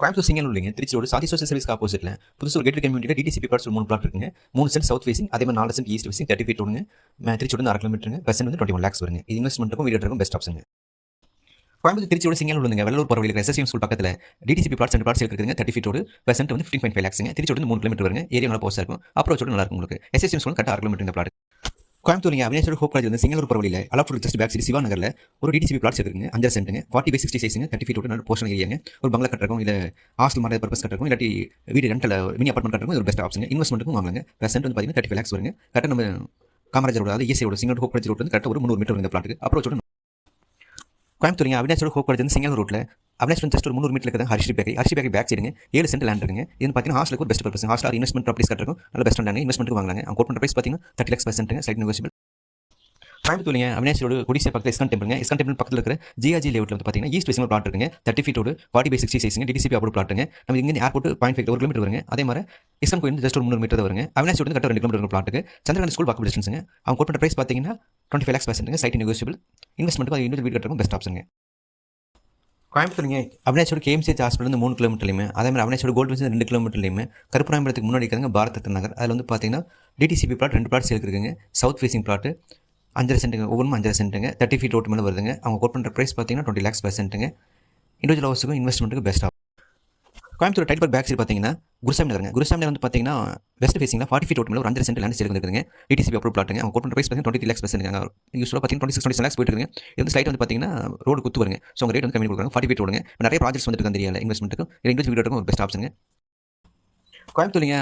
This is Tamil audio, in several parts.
கோயம்புத்தூர் சிங்கல் உள்ளீங்க திருச்சியோட சாதி சோசியல் சர்வீஸ் ஆப்போசிட்ல புதுசூர் ஒரு கேட்டட் கம்யூனிட்டி டிடிசிபி பார்ட்ஸ் மூணு பிளாட் இருக்குங்க. மூணு சென்ட் சவுத் ஃபேசிங் அதே மாதிரி நாலு cent east facing thirty feet ஒன்று திருச்சியோட அரை கிலோமீட்டருங்க பர்சன்ட் வந்து டுவெண்ட்டி ஒன் லேக்ஸ் வருங்க. இது இன்வெஸ்ட்மெண்ட்டுக்கும் வீடு பெஸ்ட் ஆப்ஷன் கோயம்புத்தூர் திருச்சியோட சிங்கல் உள்ளுங்க வெள்ளூர் போகிற எஸ்எஸ்எம் ஸ்கூல் பக்கத்தில் டிடிசிபி பிளாட்ஸ் அண்ட் பிளாட்ஸ் இருக்குதுங்க. தேர்ட்டி ஃபீட் ஒரு பர்சன்ட் வந்து ஃபிஃப்டின் பாயிண்ட் ஃபைவ் லேக்ஸுங்க திருச்சியோட இருந்து மூணு கிலோமீட்டர் வருங்க. ஏரியா நல்லா போஸ்ட் இருக்கும். அப்ரோச்சோட நல்லா இருக்கும் உங்களுக்கு. எஸ்எஸ்எம் ஸ்கூல் கரெக்டாக அரை கிலோமீட்டர் இந்த பிளாட் கோயம்புத்தூர் அவினேஸ்வர ஹோப் காலேஜ் வந்து சிங்கலூர் போகிற வழியில் அலாப்டூர் ஜஸ்ட் பேக் சிட்டி சிவா நகரில் ஒரு டிடிசிபி பிளாட்ஸ் இருக்குங்க அஞ்சு சென்ட்டுங்க ஃபார்ட்டி பை சிக்ஸ்டி சைஸுங்க தேர்ட்டி ஃபீட் நல்ல போர்ஷன் ஏரியாங்க ஒரு பங்களா கட்டுறக்கும் இல்லை ஹாஸ்டல் மாதிரி பர்பஸ் கட்டுறக்கும் இல்லாட்டி வீடு ரெண்டில் மினி அப்பார்ட்மெண்ட் கட்டுறக்கும் இது ஒரு பெஸ்ட் ஆப்ஷன் இன்வெஸ்ட்மெண்ட்டுக்கும் வாங்குங்க. சென்ட் வந்து பார்த்தீங்கன்னா தேர்ட்டி ஃபைவ் லேக்ஸ் வருங்க. கரெக்டாக நம்ம காமராஜர் அதாவது ஏசியோட சிங்கல் ஹோப் காலேஜ் ரோட் வந்து கரெக்டாக ஒரு முந்நூறு மீட்டர் இந்த பிளாட்டுக்கு அப்ரோச்சோட கோயம்புத்தூர் அவினாச்சோட ஹோப் காலேஜ் வந்து சிங்கல் ரோட்டில் அப்ளைஸ் ஜஸ்ட் ஒரு முந்நூறு மீட்டர் இருக்குது Harishi bakery Harishi bakery back சைடுங்க ஏழு சென்ட் லேண்ட் இருக்குங்க. இது பார்த்தீங்கன்னா ஹாஸ்டலுக்கு ஒரு best purpose hostel investment properties கட்டிருக்கும். நல்ல பெஸ்ட் லேண்ட் இன்வெஸ்ட்மெண்ட் வாங்கலாங்க. அவங்க கோட் பண்ணுற ப்ரைஸ் பார்த்தீங்கன்னா தேர்ட்டி லேக்ஸ் பர்சன்ட்டுங்க சைட் நெகோசியபிள் கோயம்புத்தூர்ங்க அவினாசியோட குடிசை பக்கத்தில் இஸ்கான் டெம்பிளுங்க இஸ்கான் டெம்பிள் பக்கத்தில் இருக்கிற ஜிஆர்ஜி லேவுட்ல வந்து பார்த்தீங்கன்னா ஈஸ்ட் வெஸ்ட் பிளாட் இருக்குங்க. தேர்ட்டி ஃபீட்டோட ஃபார்ட்டி பை சிக்ஸ்டி சைஸுங்க டிடிசிபி அப்படி பிளாட்டுங்க நம்ம இங்கே ஏர்போர்ட் பாயிண்ட் ஃபைவ் ஒரு கிலோமீட்டர் வருங்க. அதே மாதிரி இஸ்கான் கோயில் ஜஸ்ட் ஒரு முந்நூறு மீட்டர் வருங்க. அவினாஷ் வந்து கரெக்டாக ரெண்டு கிலோமீட்டர் பிளாட்டுக்கு சந்திரகாந்த் ஸ்கூல் வாக்கபிள் டிஸ்டன்ஸுங்க அவங்க கோட் பண்ணுற ப்ரைஸ் பார்த்தீங்கன்னா டுவெண்ட்டி ஃபைவ் லேக்ஸ் பர்சன்ட்டுங்க சைட் நெகோசியபிள் இன்வெஸ்ட்மெண்ட் அது இன்னொரு வீடு கட்டுறதுக்கும் பெஸ்ட் ஆப்ஷனுங்க கோயம்புத்தூருங்க. அவினாச்சோட கேஎம்சிஹெச் ஹாஸ்பிட்டல் வந்து மூணு கிலோமீட்டர்லையுமே அதே மாதிரி அவினாச்சோட கோல்டு வந்து ரெண்டு கிலோமீட்டர்லையுமே கருப்பராயபுரத்துக்கு முன்னாடி இருக்காங்க பாரத் ரத்ன நகர். அதில் வந்து பார்த்தீங்கன்னா டிடிசிபி பிளாட் ரெண்டு பிளாட் சேல் இருக்குங்க. சவுத் ஃபேசிங் பிளாட்டு அஞ்சரை சென்ட்டுங்க ஒவ்வொன்றும் அஞ்சரை சென்ட்டுங்க தேர்ட்டி ஃபீட் ரோட்டு மேலே வருதுங்க. அவங்க கோட் பண்ணுற ப்ரைஸ் பார்த்தீங்கன்னா டுவெண்ட்டி லேக்ஸ் பர்சன்ட்டுங்க இண்டிவிஜுவல் ஹவுஸுக்கும் இன்வெஸ்ட்மெண்ட்டுக்கு பெஸ்ட் ஆகும். கோயம்புத்தூர் டைட் பேக் சைடு பார்த்தீங்கன்னா குருசாமி நகருங்க. குருசாமி நகர் வந்து பார்த்தீங்கன்னா வெஸ்ட் ஃபேசிங்கில் ஃபார்ட்டி ஃபீட் ரோட் மேலே ஒரு அஞ்சு சென்ட் லேண்ட் சேர்ந்து இருக்குங்க டிடிசிபி அப்ரூவ் பிளாட்டுங்க அவங்க கோட் பண்ணுற ப்ரைஸ் பார்த்தீங்கன்னா டுவெண்ட்டி லேக்ஸ் பர்சன்ட் யூஸ்வலாக பார்த்தீங்கன்னா டுவெண்ட்டி சிக்ஸ் டுவெண்ட்டி லேக்ஸ் போயிட்டு இருக்குங்க இது வந்து சைட் வந்து பார்த்தீங்கன்னா ரோடு குத்து வருங்க. ஸோ உங்கள் ரேட் வந்து கம்மி கொடுக்குறாங்க. ஃபார்ட்டி ஃபீட் ரோடுங்க நிறைய ப்ராஜெக்ட்ஸ் வந்துட்டு தெரியல இன்வெஸ்ட்மெண்ட்டுக்கு இன்வெஸ்ட் வீடு ஒரு பெஸ்ட் ஆப்ஷனுங்க கோயம்புத்தூருங்க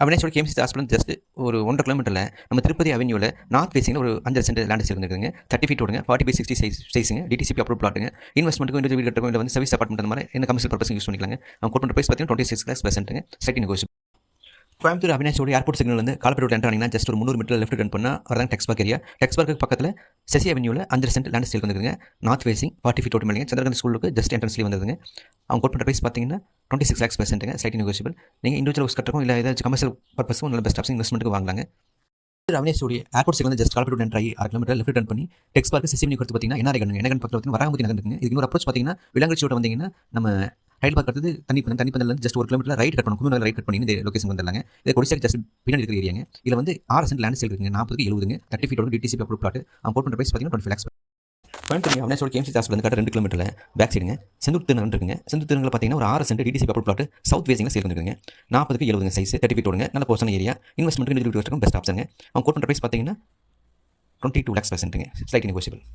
அவினேஷோட கேம்சி ஹாஸ்பிட்டல் ஜஸ்ட் ஒரு ஒன்றரை கிலோமீட்டரில் நம்ம திருப்பதி அவென்யூவில் நார்த் ஃபேசிங்கில் ஒரு அஞ்சு சென்ட் லேண்ட் சேர்ந்துருக்குங்க தேர்ட்டி ஃபீட் விடுங்க ஃபார்ட்டி பை சிக்ஸ்டி சைஸ் சைஸுங்க டிடிசிபி அப்ரூவ் பிளாட்டுங்க இன்வெஸ்ட்மெண்ட்டுக்கு வீடு கட்டுறோம் இல்லை வந்து சர்வீஸ் அப்பார்ட்மெண்ட் அந்த மாதிரி என்ன கமர்ஷியல் பர்பஸ் யூஸ் பண்ணிக்கலாங்க. அவங்க கோட் பண்ணுற ப்ரைஸ் பார்த்தீங்கன்னா டுவெண்ட்டி சிக்ஸ் கிளாஸ் பர்சன்ட்டுங்க சைட் நெகோசியபிள் கோயம்புத்தூர் அவினாஷோட ஏர்போர்ட் சிக்னல்லேருந்து வந்து காலப்பேட் என்ட்ரானிங்கன்னா ஜஸ்ட் ஒரு முந்நூறு மீட்டர் லெஃப்ட் டர்ன் பண்ணால் வரதான் Tex park area Tex park பக்கத்தில் செசி அவென்யூவில் அஞ்சு சென்ட் லேண்ட் ஸ்டேல் வந்துருக்குங்க நார்த் ஃபேசிங் ஃபார்ட்டி ஃபீட் ஓட்டு மேலே சந்திரகாந்த் ஸ்கூலுக்கு ஜஸ்ட் என்ட்ரன்ஸ்லேயே வந்துருங்க அவங்க கோட் பண்ணுற ப்ரைஸ் பார்த்தீங்கன்னா டுவெண்ட்டி சிக்ஸ் லேக்ஸ் பர்சன்ட்டுங்க சைட் நெகோசியபிள் நீங்கள் இண்டிவிஜுவல் ஹவுஸ் கட்டுறோம் இல்லை ஏதாச்சும் கமர்ஷியல் பர்பஸும் நல்ல பெஸ்ட் ஆப்ஷன் இன்வெஸ்ட்மெண்ட்டுக்கு வாங்கலாங்க. அவினேஷோடைய ஏர்போர்ட் சிக்னல் வந்து ஜஸ்ட் காலப்பேட் என்ட்ராய் ஆறு கிலோமீட்டர் லெஃப்ட் டர்ன் பண்ணி டெக்ஸ் பார்க்கு சிசிமி கொடுத்து பார்த்தீங்கன்னா என்ன கண்ணுங்க என்ன பக்கத்தில் வந்து வராமதி நகர் இருக்குங்க இதுக்கு ஒரு அப்ரோச் பார்த்தீங்கன்னா விலங்கச்சியோட வந்தீங்கன்னா நம்ம ரைட் பார்க் அடுத்தது தண்ணி பண்ண தண்ணி பண்ணல ஜஸ்ட் ஒரு கிலோமீட்டர் ரைட் கட்டணும் குமரில் ரைட் கட் பண்ணி இந்த லொகேஷன் வந்துடலாங்க. இது கொடிசாக்கு ஜஸ்ட் பின்னாடி இருக்கிற ஏரியாங்க இதில் வந்து ஆறு சென்ட் லேண்ட் சேல் இருக்குங்க. நாற்பதுக்கு எழுபதுங்க. Thirty feet DTC approve plot அவங்க போட்டு பண்ணுற ப்ரைஸ் பார்த்தீங்கன்னா டுவெண்ட்டி லேக்ஸ் கோயம்புத்தூர் சொல்லி கேம்சி ஹாஸ்பிட்டல் வந்து கட்ட ரெண்டு கிலோமீட்டரில் பேக் சைடுங்க செந்தூர் திருநகர் இருக்குங்க. செந்தூர் பார்த்தீங்கன்னா ஒரு ஆறு cent DTC paper plot south ஃபேசிங்கில் sale நாற்பதுக்கு எழுபதுங்க சைஸ் தேர்ட்டி ஃபீட் ஓடுங்க. நல்ல போர்ஷன் ஏரியா இன்வெஸ்ட்மெண்ட் பெஸ்ட் ஆப்ஷனுங்க அவங்க கோட் பண்ணுற ப்ரைஸ் பார்த்தீங்கன்னா டுவெண்ட்டி டூ லேக்ஸ் பர்சன்ட்டுங்க ஸ்லைட் நெகோசியபிள்